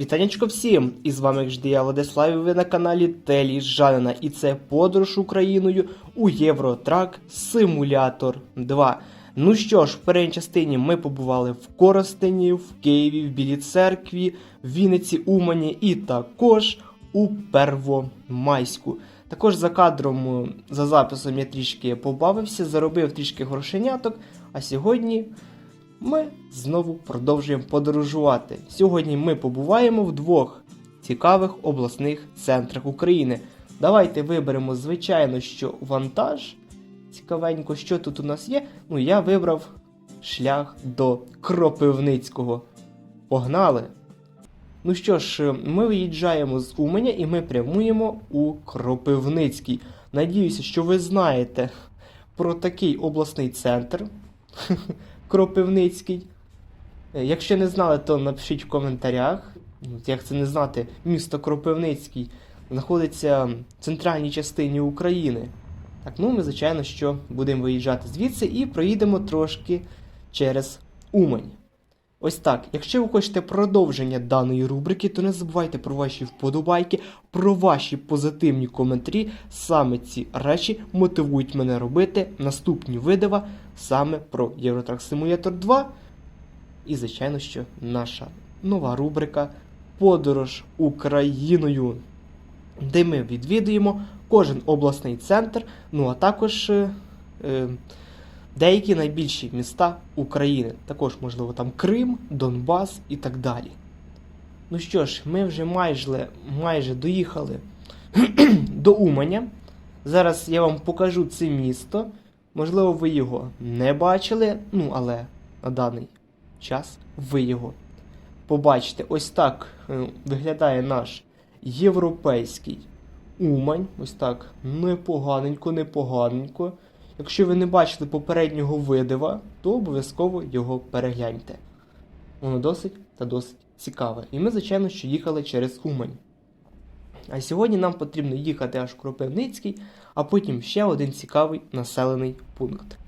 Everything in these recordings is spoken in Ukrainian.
Вітанечко всім! І з вами завжди я Владислав, і ви на каналі Телі Жанина. І це подорож Україною у Євротрак Симулятор 2. Ну що ж, в першій частині ми побували в Коростені, в Києві, в Білій церкві, в Вінниці, Умані і також у Первомайську. Також за кадром, е, за записом я трішки побавився, заробив трішки грошеняток, а сьогодні ми знову продовжуємо подорожувати. Сьогодні ми побуваємо в двох цікавих обласних центрах України. Давайте виберемо, звичайно, що вантаж. Цікавенько, що тут у нас є. Ну, я вибрав шлях до Кропивницького. Погнали! Ну що ж, ми виїжджаємо з Уменя і ми прямуємо у Кропивницький. Надіюся, що ви знаєте про такий обласний центр. Кропивницький. Е, Якщо не знали, то напишіть в коментарях. Як це не знати, місто Кропивницький знаходиться в центральній частині України. Так, ну ми, звичайно, що будемо виїжджати звідси і проїдемо трошки через Умань. Ось так. Якщо ви хочете продовження даної рубрики, то не забувайте про ваші вподобайки, про ваші позитивні коментарі. Саме ці речі мотивують мене робити наступні видива саме про Євротрак Simulator 2. І, звичайно, що наша нова рубрика Подорож Україною, де ми відвідуємо кожен обласний центр, ну а також е, е, деякі найбільші міста України. Також, можливо, там Крим, Донбас і так далі. Ну що ж, ми вже майже, майже доїхали до Уманя. Зараз я вам покажу це місто. Можливо, ви його не бачили, ну але на даний час ви його побачите. Ось так е, виглядає наш європейський Умань. Ось так непоганенько, непоганенько. Якщо ви не бачили попереднього видива, то обов'язково його перегляньте. Воно досить та досить цікаве. І ми, звичайно, що їхали через Умань. А сьогодні нам потрібно їхати аж Кропивницький, а потім ще один цікавий населений пункт.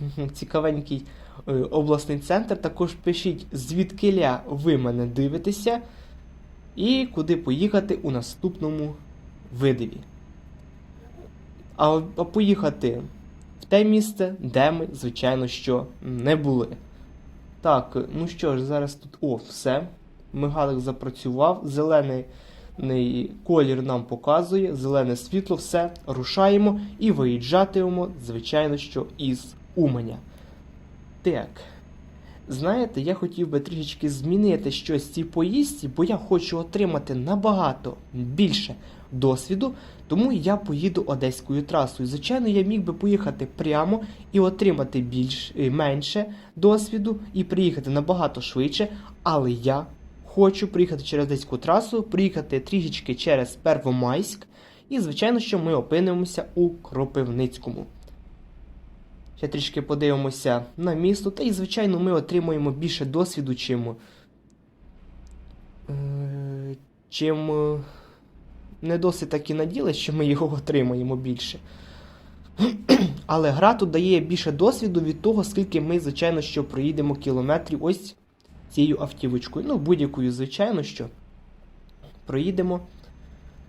Цікавенький е, обласний центр. Також пишіть, звідкиля ви мене дивитеся, і куди поїхати у наступному видиві. А, а поїхати те місце, де ми, звичайно, що не були. Так, ну що ж, зараз тут. О, все. Мигалик запрацював. Зелений колір нам показує, зелене світло, все, рушаємо і виїжджатимемо, звичайно, що із Уменя. Так. Знаєте, я хотів би трішечки змінити щось в цій поїздці, бо я хочу отримати набагато більше досвіду, тому я поїду одеською трасою. Звичайно, я міг би поїхати прямо і отримати більш е, менше досвіду і приїхати набагато швидше, але я хочу приїхати через одеську трасу, приїхати трішечки через Первомайськ, і, звичайно, що ми опинимося у Кропивницькому. Ще трішки подивимося на місто, та і, звичайно, ми отримуємо більше досвіду, чим. е, чим. е, не досить таки наділи, що ми його отримаємо більше. Але гра тут дає більше досвіду від того, скільки ми, звичайно, що проїдемо кілометрів ось цією автівочкою. Ну, будь-якою, звичайно, що проїдемо.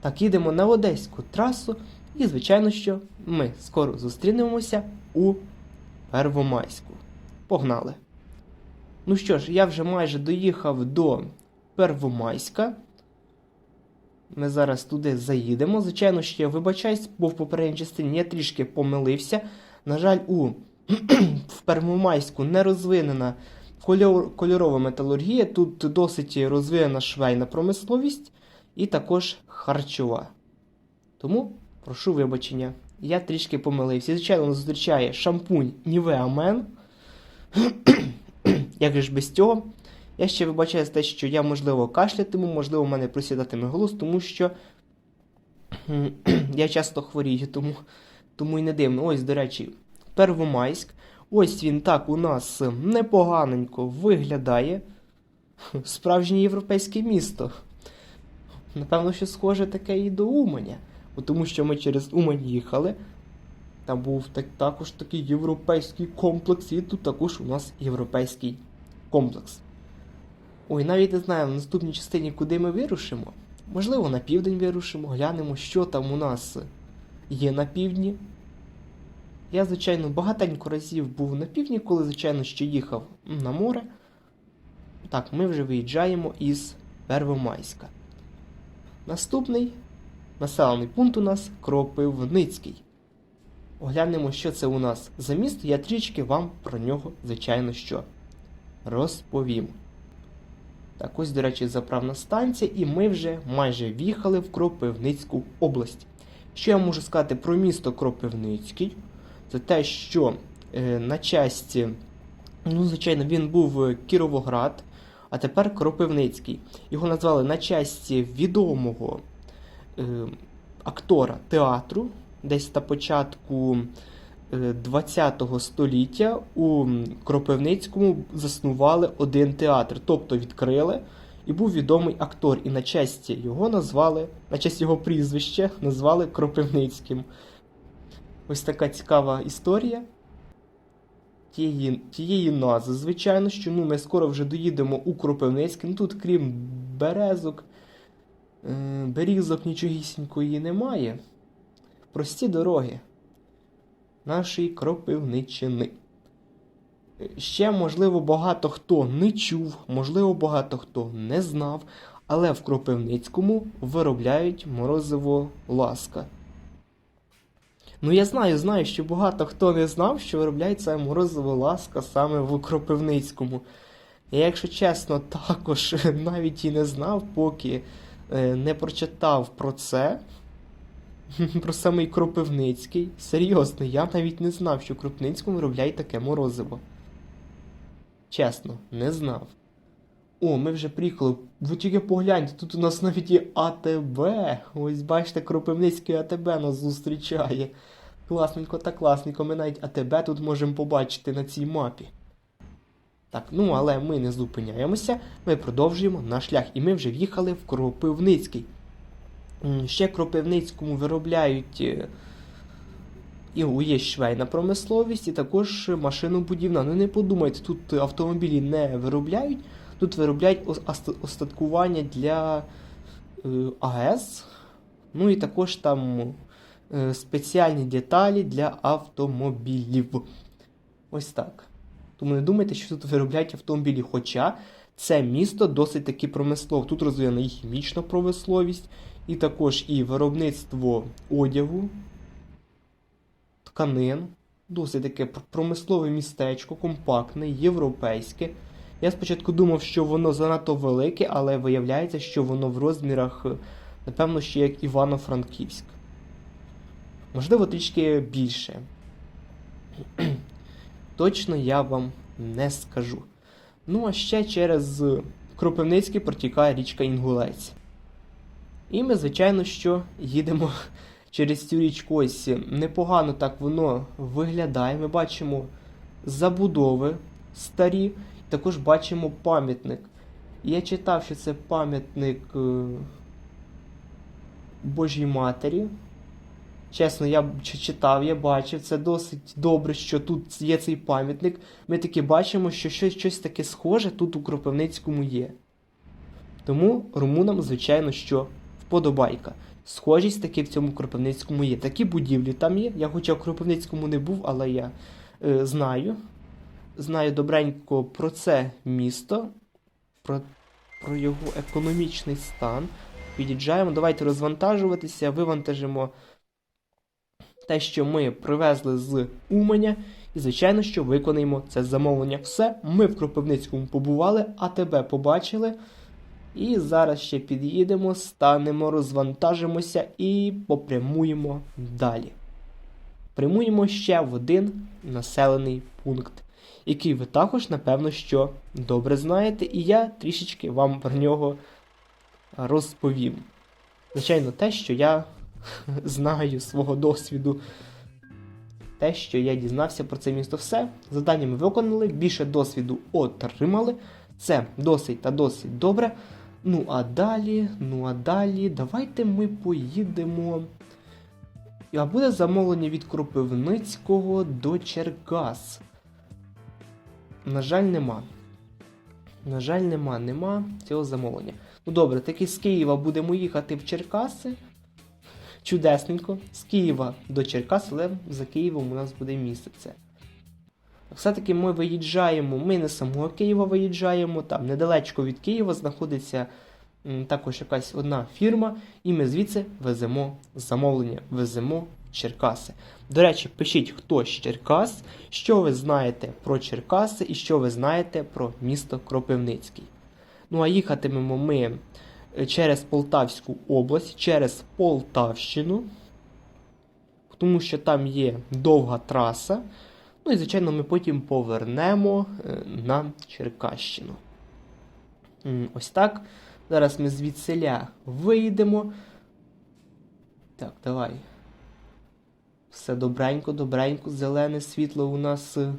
Так, їдемо на Одеську трасу. І, звичайно, що ми скоро зустрінемося у Первомайську. Погнали! Ну що ж, я вже майже доїхав до Первомайська. Ми зараз туди заїдемо. Звичайно, ще вибачаюсь, бо в попередній частині я трішки помилився. На жаль, у в Первомайську не розвинена кольорова металургія. Тут досить розвинена швейна промисловість і також харчова. Тому прошу вибачення. Я трішки помилився. Звичайно, нас зустрічає шампунь Nivea Men. Як же ж без цього? Я ще вибачаю за те, що я, можливо, кашлятиму, можливо, в мене просідатиме голос, тому що я часто хворію, тому, тому і не дивно. Ось, до речі, Первомайськ. Ось він так у нас непоганенько виглядає. Справжнє європейське місто. Напевно, що схоже таке і до Уманя. Тому що ми через Умань їхали. Там був так, також такий європейський комплекс, і тут також у нас європейський комплекс. Ой, навіть не знаю, в наступній частині, куди ми вирушимо. Можливо, на південь вирушимо, глянемо, що там у нас є на півдні. Я, звичайно, багатенько разів був на півдні, коли, звичайно, ще їхав на море. Так, ми вже виїжджаємо із Первомайська. Наступний населений пункт у нас Кропивницький. Оглянемо, що це у нас за місто. Я трішки вам про нього, звичайно, що розповім. Так, ось, до речі, заправна станція, і ми вже майже в'їхали в Кропивницьку область. Що я можу сказати про місто Кропивницький? Це те, що е, на часті, ну, звичайно, він був е, Кіровоград, а тепер Кропивницький. Його назвали на часті відомого актора театру, десь на початку е, 20 століття у Кропивницькому заснували один театр, тобто відкрили. І був відомий актор, і на честь його назвали, на честь його прізвища назвали Кропивницьким. Ось така цікава історія тієї, тієї назви. Звичайно, що ну, ми скоро вже доїдемо у Кропивницький. Ну тут, крім березок, е, берізок нічогісінької немає. Прості дороги нашої Кропивниччини. Е, Ще, можливо, багато хто не чув, можливо, багато хто не знав, але в Кропивницькому виробляють морозиво ласка. Ну, я знаю, знаю, що багато хто не знав, що виробляється морозиво ласка саме в Кропивницькому. Я, якщо чесно, також навіть і не знав, поки е, не прочитав про це. Про самий Кропивницький. Серйозно, я навіть не знав, що в Кропивницькому виробляють таке морозиво. Чесно, не знав. О, ми вже приїхали. Ви тільки погляньте, тут у нас навіть є АТБ. Ось бачите, Кропивницький АТБ нас зустрічає. Класненько та класненько, ми навіть АТБ тут можемо побачити на цій мапі. Так, ну але ми не зупиняємося, ми продовжуємо наш шлях, і ми вже в'їхали в Кропивницький. Ще Кропивницькому виробляють е, і є швейна промисловість, і також машинобудівна. Ну не подумайте, тут автомобілі не виробляють, тут виробляють остаткування для е, АЕС, ну і також там е, спеціальні деталі для автомобілів. Ось так. Тому не думайте, що тут виробляють автомобілі. Хоча це місто досить таки промислове. Тут розвинена і хімічна промисловість, і також і виробництво одягу, тканин. Досить таке промислове містечко, компактне, європейське. Я спочатку думав, що воно занадто велике, але виявляється, що воно в розмірах, напевно, ще як Івано-Франківськ. Можливо, трішки більше. Точно я вам не скажу. Ну, а ще через Кропивницький протікає річка Інгулець. І ми, звичайно, що їдемо через цю річку. Ось непогано так воно виглядає. Ми бачимо забудови старі, також бачимо пам'ятник. Я читав, що це пам'ятник е, Божій Матері. Чесно, я читав, я бачив, це досить добре, що тут є цей пам'ятник. Ми таки бачимо, що щось, щось таке схоже тут у Кропивницькому є. Тому румунам, звичайно, що вподобайка. Схожість таки в цьому Кропивницькому є. Такі будівлі там є. Я хоча в Кропивницькому не був, але я е, знаю. Знаю добренько про це місто, про, про його економічний стан. Під'їжджаємо, давайте розвантажуватися, вивантажимо те, що ми привезли з Уманя, і, звичайно, що виконаємо це замовлення. Все, ми в Кропивницькому побували, а тебе побачили. І зараз ще під'їдемо, станемо, розвантажимося і попрямуємо далі. Прямуємо ще в один населений пункт, який ви також, напевно, що добре знаєте, і я трішечки вам про нього розповім. Звичайно, те, що я знаю свого досвіду. Те, що я дізнався про це місто, все. Завдання ми виконали, більше досвіду отримали. Це досить та досить добре. Ну а далі, ну а далі, давайте ми поїдемо. А буде замовлення від Кропивницького до Черкас. На жаль, нема. На жаль, нема, нема цього замовлення. Ну добре, таки з Києва будемо їхати в Черкаси. Чудесненько. З Києва до Черкас, але за Києвом у нас буде місяце. Все-таки ми виїжджаємо, ми не самого Києва виїжджаємо, там недалечко від Києва знаходиться також якась одна фірма, і ми звідси веземо замовлення, веземо Черкаси. До речі, пишіть, хто з Черкас, що ви знаєте про Черкаси і що ви знаєте про місто Кропивницький. Ну а їхатимемо ми через Полтавську область, через Полтавщину, тому що там є довга траса. Ну і, звичайно, ми потім повернемо е, на Черкащину. Ось так. Зараз ми звідсиля вийдемо. Так, давай. Все добренько, добренько, зелене світло у нас е,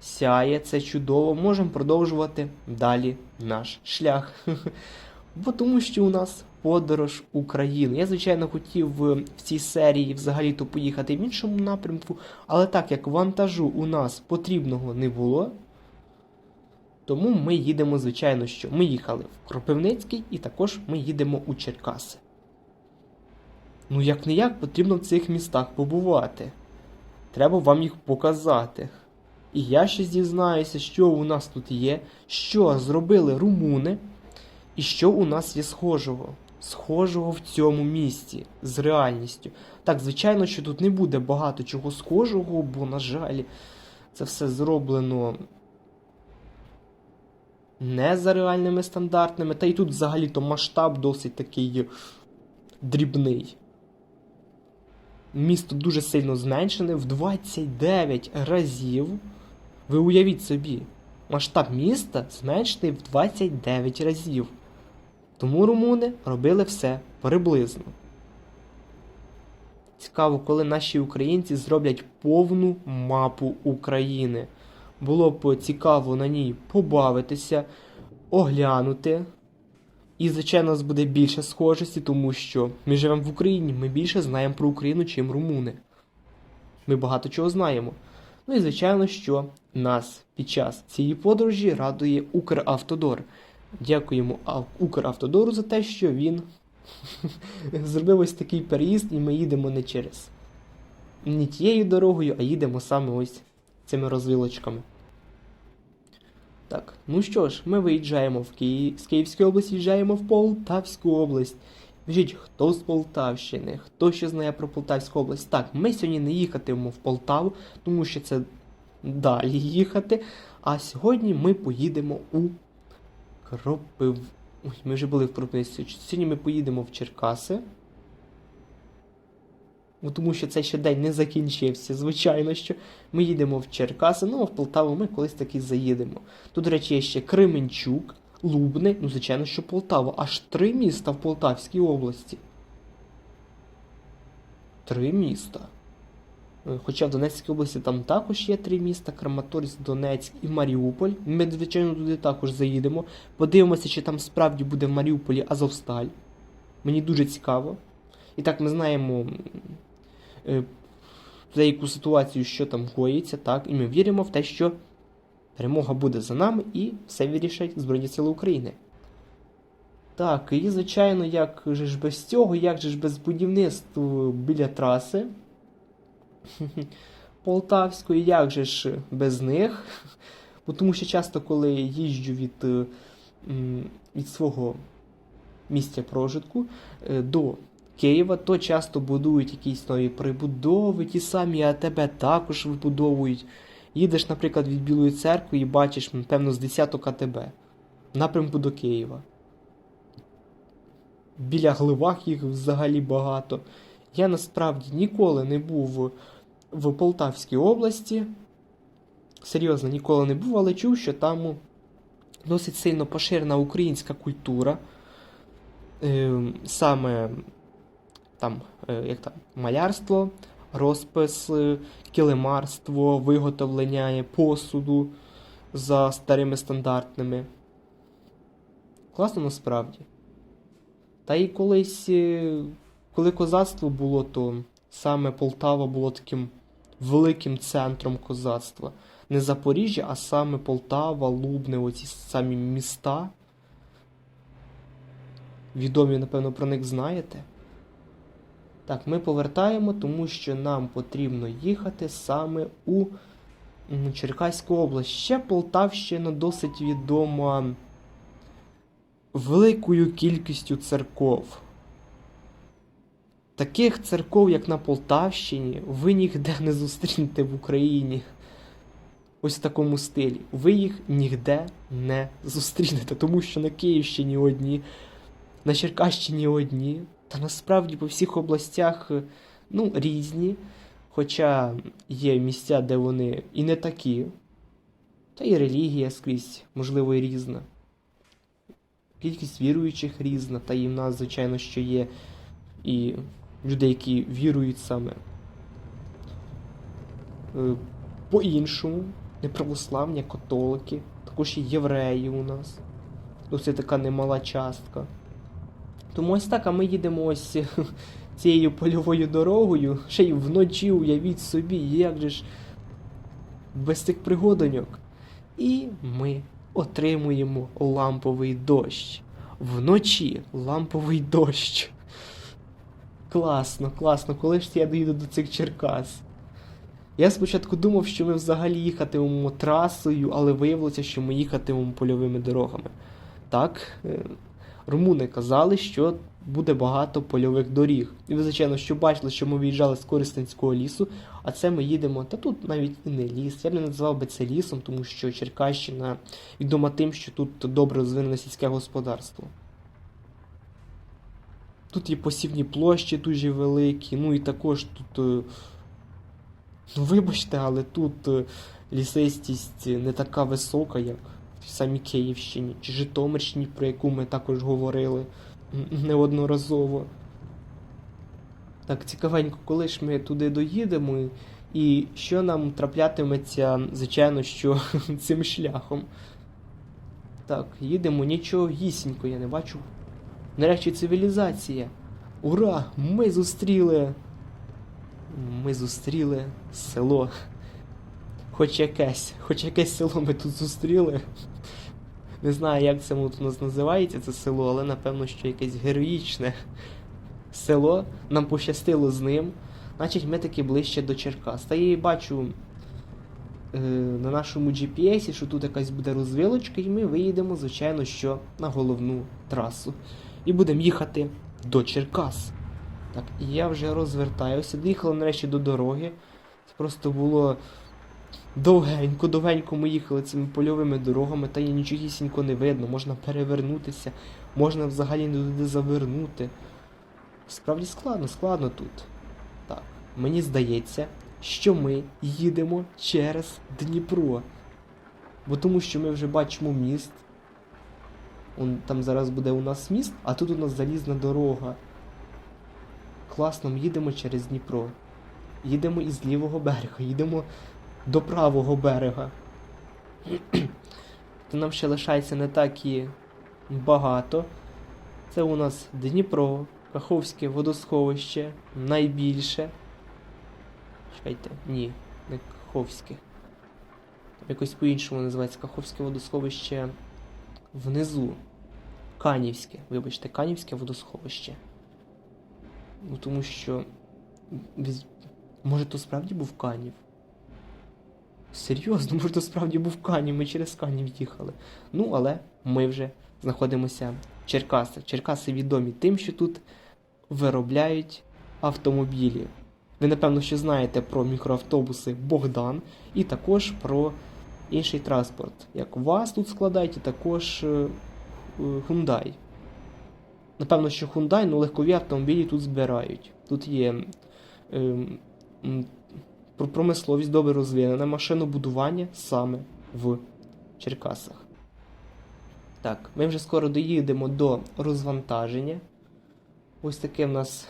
сяє, це чудово. Можемо продовжувати далі наш шлях. Бо тому що у нас подорож України. Я, звичайно, хотів в цій серії взагалі-то поїхати в іншому напрямку, але так як вантажу у нас потрібного не було, тому ми їдемо, звичайно, що ми їхали в Кропивницький і також ми їдемо у Черкаси. Ну, як не як, потрібно в цих містах побувати. Треба вам їх показати. І я ще дізнаюся, що у нас тут є, що зробили румуни, і що у нас є схожого. Схожого в цьому місті з реальністю. Так, звичайно, що тут не буде багато чого схожого, бо, на жаль, це все зроблено не за реальними стандартами. Та й тут взагалі-то масштаб досить такий дрібний. Місто дуже сильно зменшене в 29 разів. Ви уявіть собі, масштаб міста зменшений в 29 разів. Тому румуни робили все приблизно. Цікаво, коли наші українці зроблять повну мапу України. Було б цікаво на ній побавитися, оглянути. І, звичайно, нас буде більше схожості, тому що ми живемо в Україні, ми більше знаємо про Україну, чим румуни. Ми багато чого знаємо. Ну і звичайно, що нас під час цієї подорожі радує Укравтодор. Дякуємо Укравтодору за те, що він зробив ось такий переїзд, і ми їдемо не через не тією дорогою, а їдемо саме ось цими розвилочками. Так, ну що ж, ми виїжджаємо в Київ, з Київської області, їжджаємо в Полтавську область. Скажіть, хто з Полтавщини, хто ще знає про Полтавську область? Так, ми сьогодні не їхатимемо в Полтаву, тому що це далі їхати. А сьогодні ми поїдемо у Кропив. Ой, ми вже були в Кропивниці. Сьогодні ми поїдемо в Черкаси. Ну, тому що цей ще день не закінчився, звичайно, що ми їдемо в Черкаси, ну а в Полтаву ми колись таки заїдемо. Тут, до речі, є ще Кременчук, Лубни, ну, звичайно, що Полтава. Аж три міста в Полтавській області. Три міста. Е, Хоча в Донецькій області там також є три міста: Краматорськ, Донецьк і Маріуполь. Ми, звичайно, туди також заїдемо. Подивимося, чи там справді буде в Маріуполі Азовсталь. Мені дуже цікаво. І так, ми знаємо е, деяку ситуацію, що там коїться, так, і ми віримо в те, що перемога буде за нами і все вирішать Збройні Сили України. Так, і звичайно, як же ж без цього, як же ж без будівництва біля траси Полтавської, як же ж без них? Бо тому що часто, коли їжджу від, е, від свого місця прожитку е, до Києва, то часто будують якісь нові прибудови, ті самі, а тебе також вибудовують. Їдеш, наприклад, від Білої церкви і бачиш, певно, з 10 АТБ напрямку до Києва. Біля Гливах їх взагалі багато. Я насправді ніколи не був в Полтавській області. Серйозно, ніколи не був, але чув, що там досить сильно поширена українська культура. Е, саме там, е, як там, малярство, розпис, е, килимарство, виготовлення посуду за старими стандартними. Класно насправді. Та і колись, е, коли козацтво було, то саме Полтава було таким великим центром козацтва. не Запоріжжя, а саме Полтава, Лубне, оці самі міста. Відомі, напевно, про них знаєте. Так, ми повертаємо, тому що нам потрібно їхати саме у Черкаську область. Ще Полтавщина досить відома великою кількістю церков. Таких церков, як на Полтавщині, ви ніде не зустрінете в Україні. Ось в такому стилі. Ви їх ніде не зустрінете, тому що на Київщині одні, на Черкащині одні, та насправді по всіх областях ну, різні. Хоча є місця, де вони і не такі, та і релігія скрізь, можливо, і різна. Кількість віруючих різна, та і в нас, звичайно, що є і людей, які вірують саме е, по-іншому, не православні, а католики, також і євреї у нас. Досить така немала частка. Тому ось так, а ми їдемо ось цією польовою дорогою, ще й вночі уявіть собі, як же ж без цих пригодоньок. І ми отримуємо ламповий дощ. Вночі ламповий дощ. Класно, класно, коли ж я доїду до цих Черкас. Я спочатку думав, що ми взагалі їхатимемо трасою, але виявилося, що ми їхатимемо польовими дорогами. Так, е, румуни казали, що буде багато польових доріг. І ви, звичайно, що бачили, що ми виїжджали з Коростенського лісу, а це ми їдемо. Та тут навіть і не ліс. Я б не назвав би це лісом, тому що Черкащина відома тим, що тут добре розвинене сільське господарство. Тут є посівні площі дуже великі, ну і також тут. е, Ну, вибачте, але тут е, лісистість не така висока, як в самій Київщині чи Житомирщині, про яку ми також говорили неодноразово. Так, цікавенько, коли ж ми туди доїдемо, і що нам траплятиметься, звичайно, що цим шляхом. Так, їдемо, нічого гісінько, я не бачу. Нарешті цивілізація. Ура! Ми зустріли. Ми зустріли село. Хоч якесь, хоч якесь село ми тут зустріли. Не знаю, як це у нас називається, це село, але напевно, що якесь героїчне село. Нам пощастило з ним. Значить, ми таки ближче до Черкас. Та я і бачу е, на нашому GPS, що тут якась буде розвилочка, і ми виїдемо, звичайно, що на головну трасу. І будемо їхати до Черкас. Так, і я вже розвертаюся. Доїхали нарешті до дороги. Це просто було довгенько, довгенько ми їхали цими польовими дорогами, та є нічогісінько не видно. Можна перевернутися, можна взагалі не туди завернути. Справді складно, складно тут. Так, мені здається, що ми їдемо через Дніпро. Бо тому що ми вже бачимо міст. Он, там зараз буде у нас міст, а тут у нас залізна дорога. Класно, ми їдемо через Дніпро. Їдемо із лівого берега, їдемо до правого берега. То нам ще лишається не так і багато. Це у нас Дніпро, Каховське водосховище, найбільше. Чекайте, ні, не Каховське. Якось по-іншому називається Каховське водосховище внизу. Канівське, вибачте, Канівське водосховище. Ну, тому що. Може, то справді був Канів? Серйозно, може, то справді був Канів, ми через Канів їхали. Ну, але ми вже знаходимося в Черкасах. Черкаси відомі тим, що тут виробляють автомобілі. Ви, напевно, ще знаєте про мікроавтобуси Богдан і також про інший транспорт. Як ВАЗ тут складають, і також е, е, Hyundai. Напевно, що Hyundai, ну легкові автомобілі тут збирають. Тут є про- промисловість добре розвинена, машинобудування саме в Черкасах. Так, ми вже скоро доїдемо до розвантаження. Ось таке в нас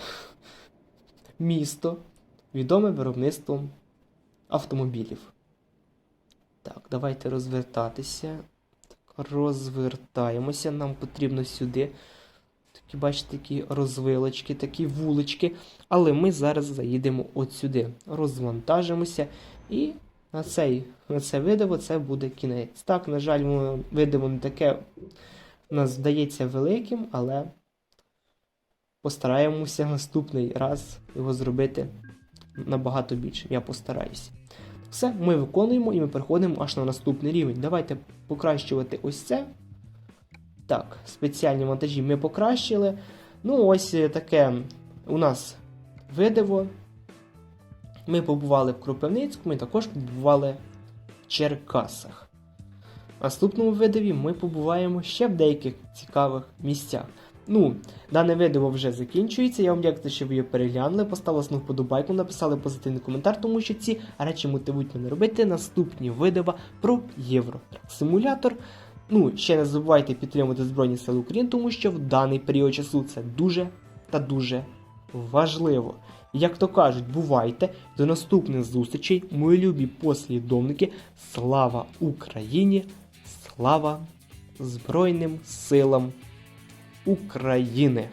місто, відоме виробництвом автомобілів. Так, давайте розвертатися. Так, розвертаємося. Нам потрібно сюди. Такі, бачите, такі розвилочки, такі вулички. Але ми зараз заїдемо от сюди. Розвантажимося і на цей на це видиво це буде кінець. Так, на жаль, воно видиво не таке нас здається великим, але постараємося наступний раз його зробити набагато більше. Я постараюся. Все, ми виконуємо і ми переходимо аж на наступний рівень. Давайте покращувати ось це. Так, спеціальні монтажі ми покращили. Ну, ось е, таке у нас видиво. Ми побували в Кропивницьку, ми також побували в Черкасах. В наступному видиві ми побуваємо ще в деяких цікавих місцях. Ну, дане відео вже закінчується. Я вам дякую, що ви його переглянули, поставили свою вподобайку, написали позитивний коментар, тому що ці речі мотивують мене робити наступні відео про Євротрак-симулятор. Ну, ще не забувайте підтримувати Збройні Сили України, тому що в даний період часу це дуже та дуже важливо. Як то кажуть, бувайте до наступних зустрічей, мої любі послідовники. Слава Україні! Слава Збройним силам України!